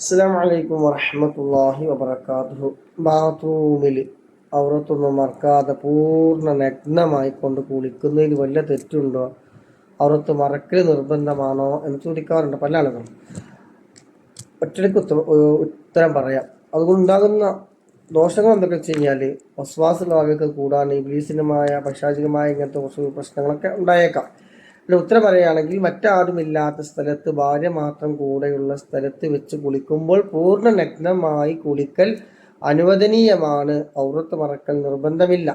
അസ്സാം വലൈക്കും വറഹമത്തല്ലാഹി വബർക്കാത്തു ബാത്റൂമിൽ അവറത്തൊന്നും മറക്കാതെ പൂർണ നഗ്നമായി കൊണ്ട് കുളിക്കുന്നതിൽ വല്ല തെറ്റുണ്ടോ? അവറത്ത് മറക്കൽ നിർബന്ധമാണോ എന്ന് ചോദിക്കാറുണ്ട് പല ആളുകളും. ഒറ്റയ്ക്ക് ഉത്തരം പറയാം. അതുകൊണ്ടുണ്ടാകുന്ന ദോഷങ്ങൾ എന്തൊക്കെ വെച്ച് കഴിഞ്ഞാൽ വസ്വാസുള്ള കൂടാൻ ഇബ്ലീസിനുമായ പൈശാചികമായ ഇങ്ങനത്തെ കുറച്ച് പ്രശ്നങ്ങളൊക്കെ ഉണ്ടായേക്കാം. ഇവിടെ ഉത്തരം പറയുകയാണെങ്കിൽ മറ്റാരുമില്ലാത്ത സ്ഥലത്ത് ഭാര്യ മാത്രം കൂടെയുള്ള സ്ഥലത്ത് വെച്ച് കുളിക്കുമ്പോൾ പൂർണ നഗ്നമായി കുളിക്കൽ അനുവദനീയമാണ്. ഔറത്ത് മറക്കൽ നിർബന്ധമില്ല.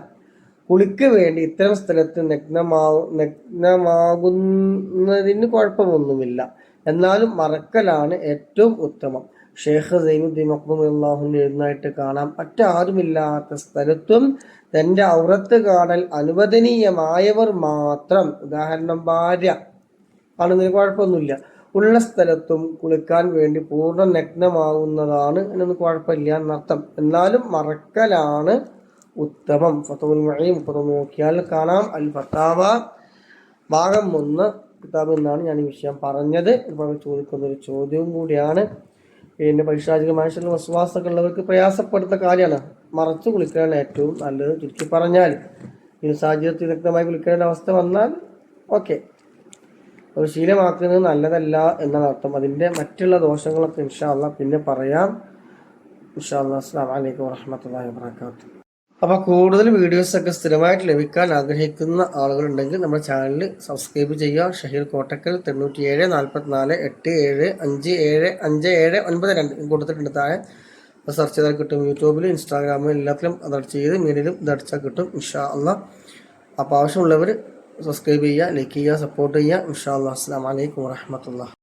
കുളിക്ക് വേണ്ടി ഇത്തരം സ്ഥലത്ത് നഗ്നമാവു നഗ്നമാകുന്നതിന് കുഴപ്പമൊന്നുമില്ല. എന്നാലും മറക്കലാണ് ഏറ്റവും ഉത്തമം. ഷേഖ് സൈനുദ്ദീൻ മഖ്ദൂം അള്ളാഹുവിന്റെ എഴുന്നായിട്ട് കാണാം മറ്റാരുമില്ലാത്ത സ്ഥലത്തും തന്റെ ഔറത്ത് കാണൽ അനുവദനീയമായവർ മാത്രം. ഉദാഹരണം ഭാര്യ. ആണെന്നതിന് കുഴപ്പമൊന്നുമില്ല. ഉള്ള സ്ഥലത്തും കുളിക്കാൻ വേണ്ടി പൂർണ നഗ്നമാവുന്നതാണ് എന്നൊന്നും കുഴപ്പമില്ല എന്നർത്ഥം. എന്നാലും മറക്കലാണ് ഉത്തമം. ഫത്തുൽ മഴയും മുപ്പത്തൊന്ന് നോക്കിയാൽ കാണാം. അൽ ഫത്താവ ഭാഗം ഒന്ന് കിതാബ് എന്നാണ് ഞാൻ ഈ വിഷയം പറഞ്ഞത്. ഇപ്പോൾ ചോദിക്കുന്ന ഒരു ചോദ്യവും കൂടിയാണ്. പിന്നെ പൈശാചികമായ ചില വസ്വാസമൊക്കെ ഉള്ളവർക്ക് പ്രയാസപ്പെടുന്ന കാര്യമാണ്. മറച്ചു കുളിക്കാനാണ് ഏറ്റവും നല്ലത്. ചുരുക്കി പറഞ്ഞാൽ ഈ സാഹചര്യത്തിൽ വ്യക്തമായി കുളിക്കേണ്ട അവസ്ഥ വന്നാൽ ഓക്കെ. ഒരു ശീലമാക്കുന്നത് നല്ലതല്ല എന്നാണ് അർത്ഥം. അതിന്റെ മറ്റുള്ള ദോഷങ്ങളൊക്കെ ഇൻഷാല്ല പിന്നെ പറയാം. ഇൻഷാല്ലാ അസ്സാം വലൈക്കും വാഹമത്തല്ലാ വാത്തു അപ്പോൾ കൂടുതൽ വീഡിയോസ് ഒക്കെ സ്ഥിരമായിട്ട് ലഭിക്കാൻ ആഗ്രഹിക്കുന്ന ആളുകളുണ്ടെങ്കിൽ നമ്മുടെ ചാനൽ സബ്സ്ക്രൈബ് ചെയ്യുക. ഷഹീർ കോട്ടക്കൽ തൊണ്ണൂറ്റി ഏഴ് നാൽപ്പത്തിനാല് എട്ട് ഏഴ് അഞ്ച് ഏഴ് അഞ്ച് ഏഴ് ഒൻപത് രണ്ട് കൊടുത്തിട്ടുണ്ട് താഴെ. സെർച്ച് ചെയ്താൽ കിട്ടും യൂട്യൂബിൽ ഇൻസ്റ്റാഗ്രാമിൽ എല്ലാത്തിലും അതടിച്ച് ചെയ്ത് മീഡിയയിലും ഇതടിച്ചാൽ കിട്ടും ഇൻഷാ അല്ല അപ്പോൾ ആവശ്യമുള്ളവർ സബ്സ്ക്രൈബ് ചെയ്യുക ലൈക്ക് ചെയ്യുക സപ്പോർട്ട് ചെയ്യുക. ഇൻഷാ അല്ലാ അസ്സാം വലൈക്കും വാഹമത്തുള്ള